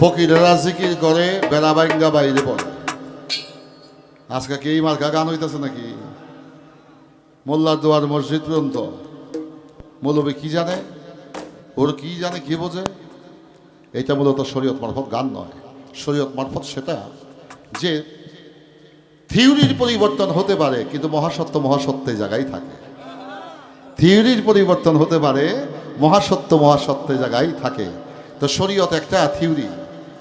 ফকিরেরা জিকির করে, বেলা বাইঙ্গা বাইরে পড়ে। আজকে কি মার্কা গান হইতেছে নাকি? মোল্লার দোয়ার মসজিদ পর্যন্ত। মৌলবী কি জানে? ওর কি জানে, কি বোঝে? এটা মূলত শরীয়ত মারফত গান নয়। শরীয়ত মারফত সেটা যে থিওরির পরিবর্তন হতে পারে, কিন্তু মহাসত্য মহাসত্যের জায়গায় থাকে। থিওরির পরিবর্তন হতে পারে, মহাসত্য মহাসত্যের জায়গায় থাকে। তো শরীয়ত একটা থিওরি।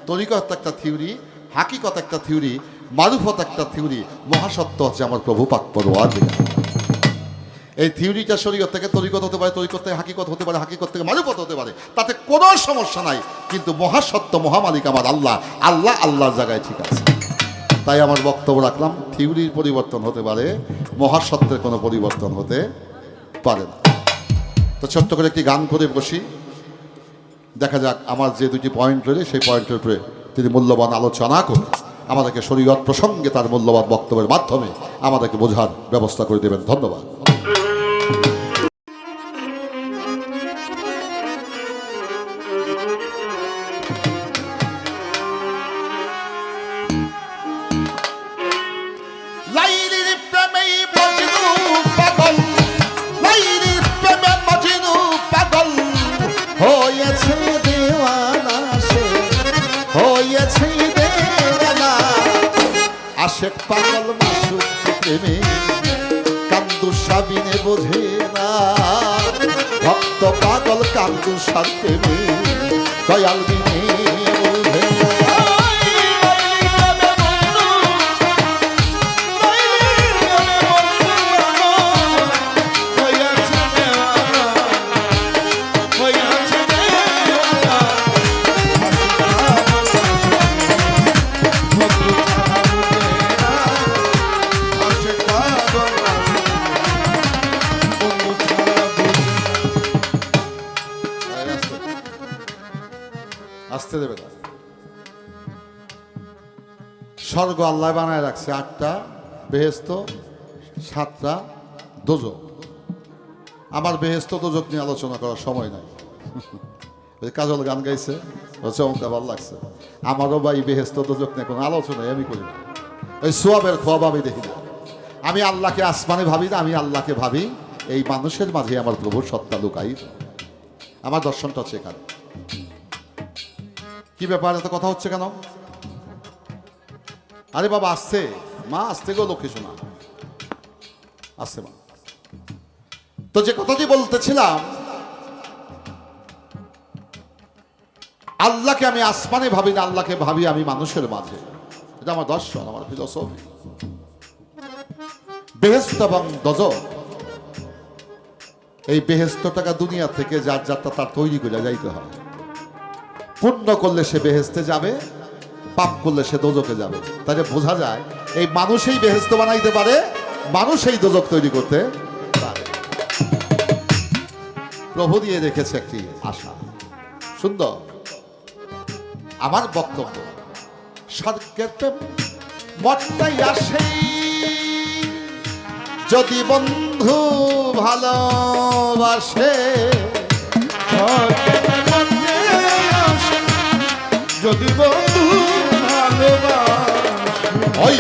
তরিকত একটা থিওরি, হাকিকত একটা থিওরি, মারুফত একটা থিওরি, মহাসত্য হচ্ছে আমার প্রভু পাক এই থিওরিটা শরীয়ত থেকে তরিকত হতে পারে, তরিকত থেকে হাকিকত হতে পারে, হাকিকত থেকে মারুফত হতে পারে। তাতে কোনো সমস্যা নাই, কিন্তু মহাসত্য, মহামালিক আমার আল্লাহ আল্লাহ আল্লাহর জায়গায় ঠিক আছে। তাই আমার বক্তব্য রাখলাম, থিওরির পরিবর্তন হতে পারে, মহাসত্যের কোনো পরিবর্তন হতে পারে না। তো ছোট্ট করে একটি গান করে বসি। দেখা যাক আমার যে দুটি পয়েন্ট রয়েছে সেই পয়েন্টের উপরে তিনি মূল্যবান আলোচনা করে আমাদেরকে শরীয়ত প্রসঙ্গে তার মূল্যবান বক্তব্যের মাধ্যমে আমাদেরকে বোঝার ব্যবস্থা করে দেবেন। ধন্যবাদ। পাগল কান্দু প্রেমে দয়াল বিনে আসতে দেবে না। স্বর্গ আল্লাহ বানায় রাখছে আটটা বেহেস্ত সাতটা, দোজক। আমার বেহেস্ত দোজক নিয়ে আলোচনা করার সময় নাই। ওই কাজল গান গাইছে ও চমৎকার ভালো লাগছে। আমারও ভাই বেহেস্ত দোজক নিয়ে কোনো আলোচনাই আমি করি না। ওই সোয়াবের খোয়াব আমি দেখি না। আমি আল্লাহকে আসমানে ভাবি না, আমি আল্লাহকে ভাবি, এই মানুষের মাঝে আমার প্রভুর সত্তা লুকাই। আমার দর্শনটা হচ্ছে এখানে। কি ব্যাপার? এত কথা হচ্ছে কেন? আরে বাবা, আসছে। মা আসতে গো লক্ষ্মী শোনা আসছে মা। তো যে কথাটি বলতেছিলাম, আল্লাহকে আমি আসমানে ভাবি না, আল্লাহকে ভাবি আমি মানুষের মাঝে। এটা আমার দর্শন, আমার ফিলোসফি বেহেস্ত এবং দজ। এই বেহেস্ত টাকা দুনিয়া থেকে যার যাত্রা তার তৈরি করে যাইতে হয় পুণ্য করলে সে বেহেস্তে যাবে, পাপ করলে সে দোজকে যাবে। তাহলে বোঝা যায়, এই মানুষই বেহেস্ত বানাইতে পারে, মানুষই দোজক তৈরি করতে পারে। প্রভু দিয়ে রেখেছে একটি আশা। সুন্দর। আমার বক্তব্য, স্বর্গের প্রেম আসে। যদি বন্ধু ভালোবাসে যদি বন্ধু ওই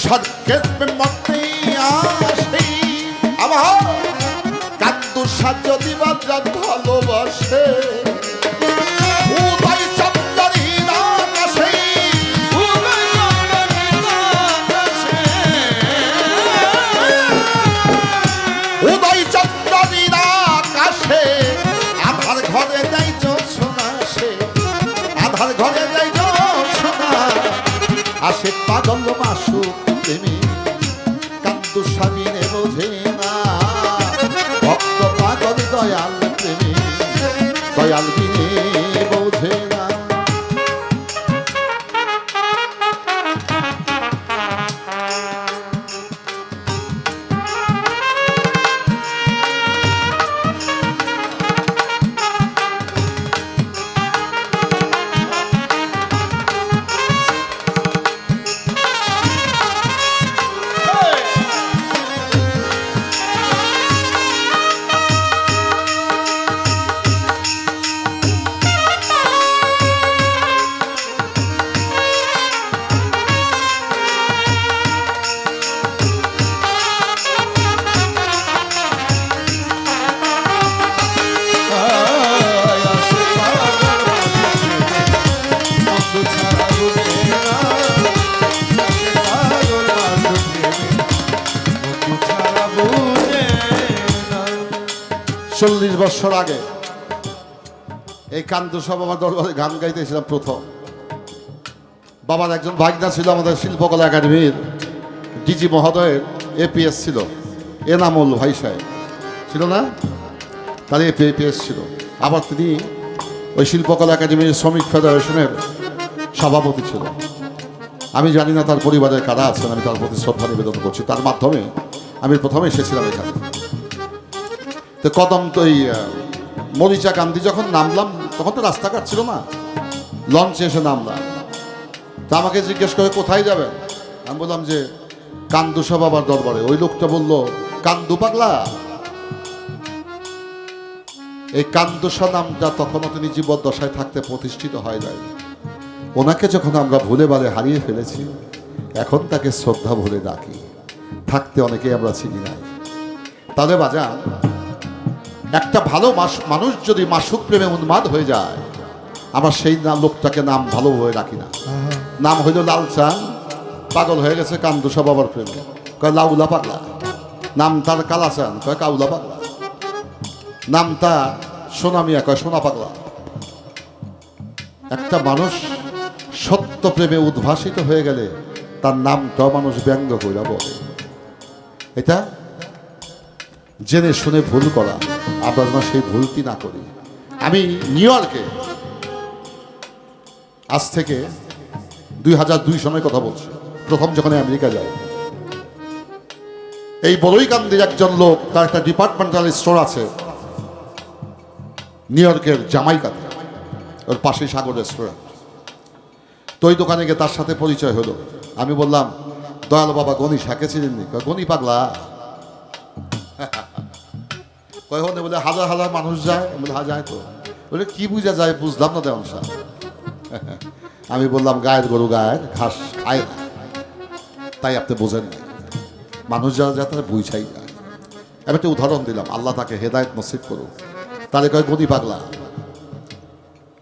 স্বর্গের মতে আসে। আমার কান্দু সাজ্জদি বাজার ভালোবাসে। আসে পাগল বছর আগে এই কান্তু সব আমার দরবারে গান গাইতেছিলাম প্রথম। বাবার একজন ভাগনা ছিল আমাদের শিল্পকলা একাডেমির, ডিজি মহোদয়ের এপিএস ছিল। এনামুল ভাই সাহেব। ছিল না? তার এপিএস ছিল। আবার তিনি ওই শিল্পকলা একাডেমির শ্রমিক ফেডারেশনের সভাপতি ছিল। আমি জানি না তার পরিবারের কারা আছেন, আমি তার প্রতি শ্রদ্ধা নিবেদন করছি। তার মাধ্যমে আমি প্রথমে এসেছিলাম এখানে। তো কদম তো এই মরিচা কান্দি যখন নামলাম, তখন তো রাস্তাঘাট ছিল না। লঞ্চে এসে নামলাম। তা আমাকে জিজ্ঞেস করে, কোথায় যাবেন? আমি বললাম যে কান্দুসা বাবার দরবারে। ওই লোকটা বলল, কান্দু পাগলা? এই কান্দুসা নামটা তখনও তিনি জীবদ্দশায় থাকতে প্রতিষ্ঠিত হয় নাই। ওনাকে যখন আমরা ভুলে বারে হারিয়ে ফেলেছি, এখন তাকে শ্রদ্ধা ভুলে ডাকি। থাকতে অনেকেই আমরা চিনি নাই। তাহলে বাজান একটা ভালো মাস- মানুষ যদি মাসুক প্রেমে উন্মাদ হয়ে যায় আমরা সেই নাম লোকটাকে নাম ভালো হয়ে রাখি না। নাম হইল লাল চান পাগল হয়ে গেছে কান্দুসা বাবার প্রেমে। কয় লাউলা পাগলা। নাম তার কালা চান কয় কাউলা পাগলা। নাম তার সোনামিয়া কয় সোনা পাগলা। একটা মানুষ সত্য প্রেমে উদ্ভাসিত হয়ে গেলে তার নামটাও মানুষ ব্যঙ্গ কইরা বলে। এটা জেনে শুনে ভুল করা আমরা যেন সেই ভুলটি না করি। আমি নিউ ইয়র্কে আজ থেকে দুই হাজার দুই সনের কথা বলছি। প্রথম যখন আমেরিকা যাই এই বড়ইকান্দির একজন লোক তার একটা ডিপার্টমেন্টাল স্টোর আছে নিউ ইয়র্কের জামাইকাতে ওর পাশে সাগর রেস্টুরেন্ট তো ওই দোকানে গিয়ে তার সাথে পরিচয় হলো। আমি বললাম দয়াল বাবা গণি শাকে চিনেননি? কয়, গণি পাগলা। কয় বলে হাজার হাজার মানুষ যায়? বলে হা যায় তো। বলে, কি বুঝা যায় বুঝলাম না দেওয়ান সাহেব। আমি বললাম, গায়ের গরু গায়ের, ঘাস খায় না। তাই আপনি বোঝেন না মানুষ যারা যায়, তারা বুঝাই যায়। আমি একটা উদাহরণ দিলাম, আল্লাহ তাকে হেদায়ত নসিব করুক। তাহলে কয় গদি পাগলা।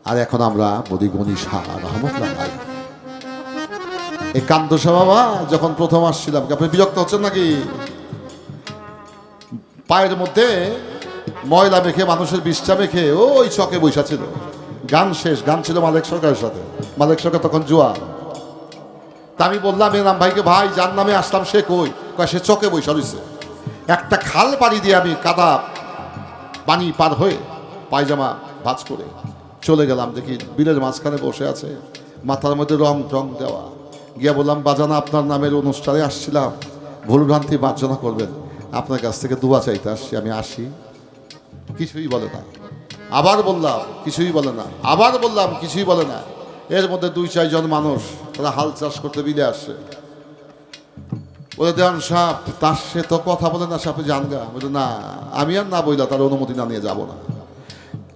আর এখন আমরা বলি, গনি শাহ রহমতুল্লাহ ভাই এই কান্তসা বাবা, যখন প্রথম আসছিলাম আপনি বিরক্ত হচ্ছেন নাকি? পায়ের মধ্যে ময়লা মেখে, মানুষের বিষটা মেখে, ওই চকে বৈশা ছিল। গান শেষ, গান ছিল মালেক সরকারের সাথে। মালেক সরকার তখন জুয়া তা আমি বললাম এ নাম ভাইকে, ভাই, যার নামে আসলাম সে কই? কয়, সে চকে বৈশা রয়েছে একটা খাল পাড়ি দিয়ে আমি কাদা পানি পার হয়ে পায়জামা ভাজ করে চলে গেলাম। দেখি বিলের মাঝখানে বসে আছে, মাথার মধ্যে রং টং দেওয়া। গিয়া বললাম, বাজানা, আপনার নামের অনুষ্ঠানে আসছিলাম। ভুলভ্রান্তি মার্জনা করবেন। আপনার কাছ থেকে দুয়া চাইতে আসছি, আমি আসি। কিছুই বলে না। আবার বললাম, কিছুই বলে না। আবার বললাম, কিছুই বলে না। এর মধ্যে দুই চারজন মানুষ, তারা হাল চাষ করতে বিলে আসছে। বলে, দেওয়ান সাপ, তার সে তো কথা বলে না, সাপে জানগা বলে, না, আমি আর না বইলা তার অনুমতি না নিয়ে যাব না।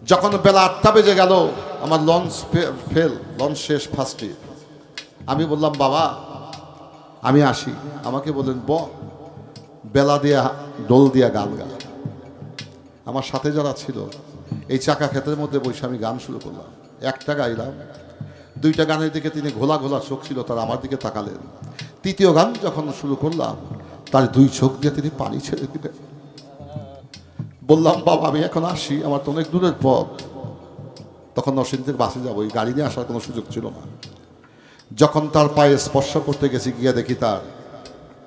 যখন বেলা আটটা বেজে গেল, আমার লঞ্চ ফেল, লঞ্চ শেষ ফার্স্টে আমি বললাম, বাবা, আমি আসি। আমাকে বললেন, ব, বেলা দিয়া, ডোল দিয়া গান গা। আমার সাথে যারা ছিল, এই চাকা ক্ষেতের মধ্যে বসে আমি গান শুরু করলাম। একটা গাইলাম, দুইটা গানের দিকে তিনি ঘোলা ঘোলা চোখ ছিল, তারা আমার দিকে তাকালেন। তৃতীয় গান যখন শুরু করলাম, তার দুই চোখ দিয়ে তিনি পানি ছেড়ে দিলেন। বললাম, বাবা, আমি এখন আসি, আমার তো অনেক দূরের পথ। তখন নরসিংদীর বাসে যাব, এই গাড়ি নিয়ে আসার কোনো সুযোগ ছিল না। যখন তার পায়ে স্পর্শ করতে গেছি, গিয়ে দেখি তার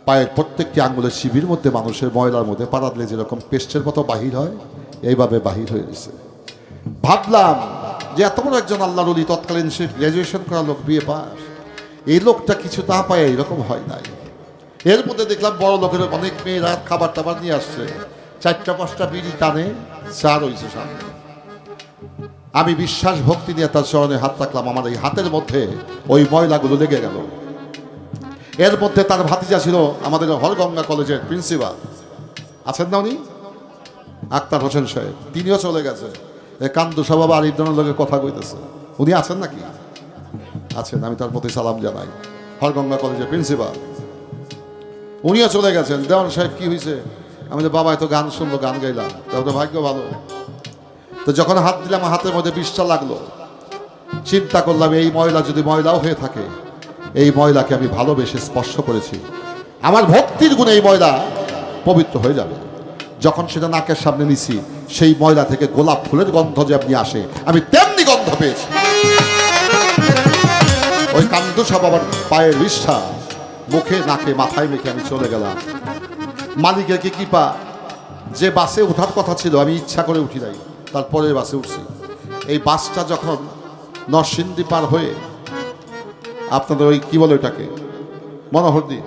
পায়ের প্রত্যেকটি আঙ্গুলের শিবির মধ্যে মানুষের ময়লার মধ্যে পাড়াদলে যেরকম পেস্টের মতো বাহির হয়, এইভাবে বাহির হয়ে গেছে। ভাবলাম যে এত বড় একজন আল্লাহর অলি তৎকালীন সে গ্র্যাজুয়েশন করা লোক বিয়ে পাস। এই লোকটা কিছু না পায় এইরকম হয় নাই। এর মধ্যে দেখলাম বড় লোকের অনেক মেয়েরা খাবার টাবার নিয়ে আসছে। চারটা, পাঁচটা বিড়ি টানে চা রয়েছে সামনে। আমি বিশ্বাস ভক্তি নিয়ে তার চরণে হাত রাখলাম। আমার এই হাতের মধ্যে ওই ময়লাগুলো লেগে গেল। এর মধ্যে তার ভাতিজা ছিল আমাদের হরগঙ্গা কলেজের প্রিন্সিপাল। আছেন না উনি? আক্তার হোসেন সাহেব। তিনিও চলে গেছে। এ কান্দু সভা আর ইবদানের লোকের কথা কইতেছে। উনি আছেন নাকি? আছেন, আমি তার প্রতি সালাম জানাই। হরগঙ্গা কলেজের প্রিন্সিপাল। উনিও চলে গেছেন। দেওয়ান সাহেব, কি হয়েছে আমি যে বাবা এত গান শুনলো, গান গাইলাম। তাহলে ভাগ্য ভালো। তো যখন হাত দিলাম, হাতের মধ্যে বিষটা লাগল। চিন্তা করলাম, এই ময়লা যদি ময়লাও হয়ে থাকে এই ময়লাকে আমি ভালোবেসে স্পর্শ করেছি। আমার ভক্তির গুণে এই ময়লা পবিত্র হয়ে যাবে। যখন সেটা নাকের সামনে নিছি, সেই ময়লা থেকে গোলাপ ফুলের গন্ধ যেমনি আসে, আমি তেমনি গন্ধ পেয়েছি। ওই কান্দুসা বাবার পায়ের বিশ্বাস মুখে নাকে মাথায় মেখে আমি চলে গেলাম। মালিকের কি কৃপা? যে বাসে ওঠার কথা ছিল, আমি ইচ্ছা করে উঠি নাই তারপরে বাসে উঠছি। এই বাসটা যখন নরসিংদী পার হয়ে আপনাদের ওই কি বলে ওটাকে মনোহরদি।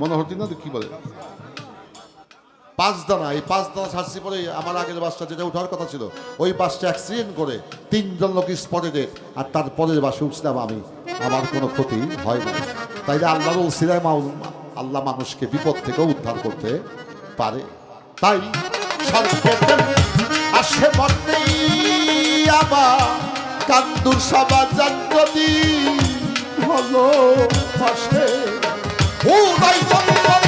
মনোহরদি না তো কি বলে? পাঁচদানা, এই ছাড়ছি পরে আমার আগের বাসটা যেটা কথা ছিল, ওই বাসটা অ্যাক্সিডেন্ট করে তিনজন লোক স্পটে আর বাসে উঠছিলাম আমি। আমার কোনো ক্ষতি হয় না আল্লাহ মানুষকে বিপদ থেকে উদ্ধার করতে পারে। তাই আসে কান্দুর সবা জাগ্রতি হলো পাশে তাই চন্দ্রী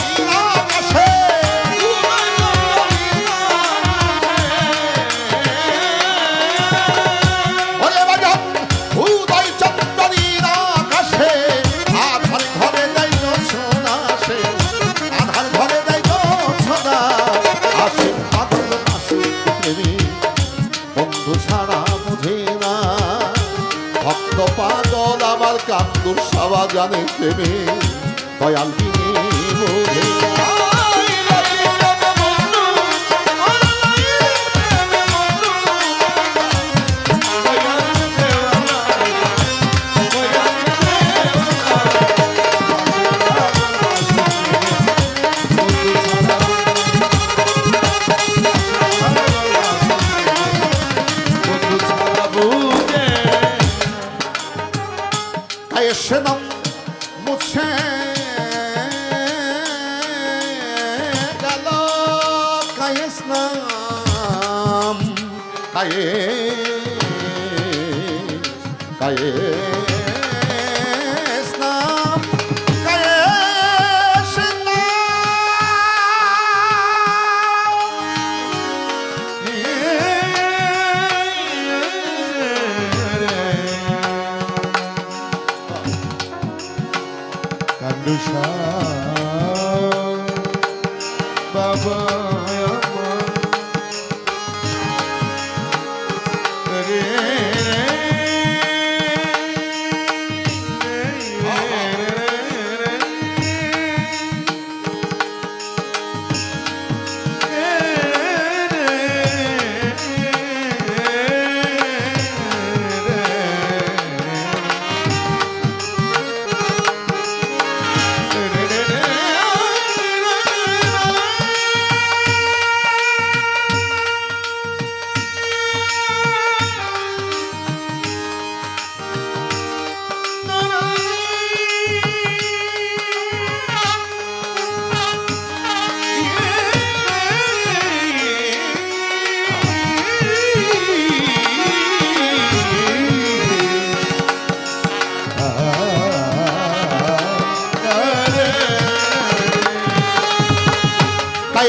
জানে প্রেমে দয়াল বিনে।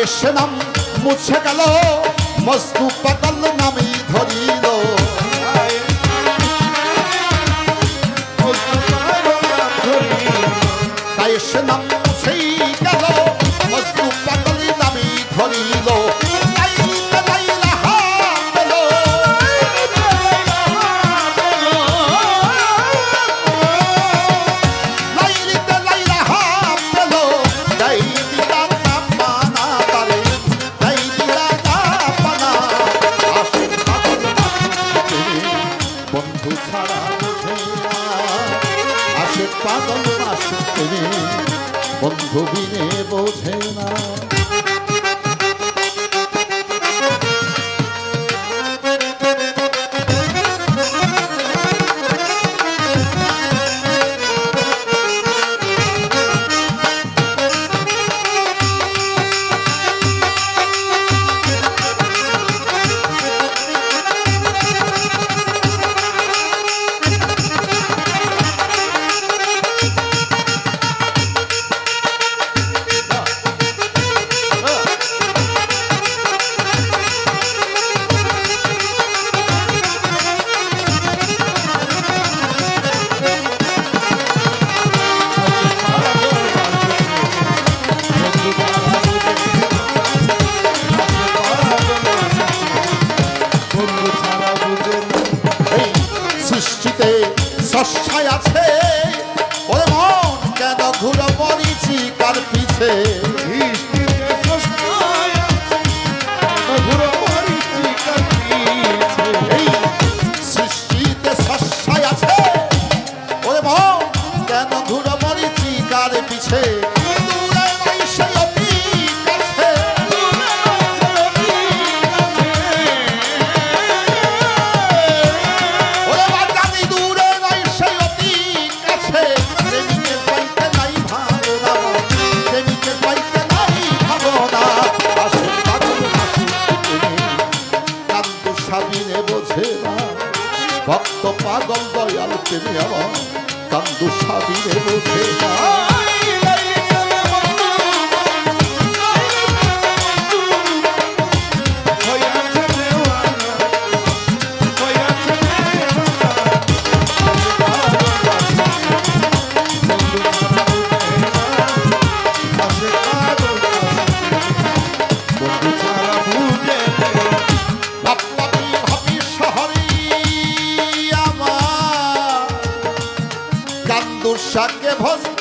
সে নাম মুছে গেল মস্তু পাতাল নামই ধরিল। তাই সে নাম মুছেই গেল আছে। তুমি আমার কান্দু সাবিরে বোঝে না সাতকে ভস্ত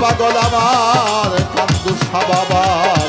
পাগল আমার কান্দু সাবাবার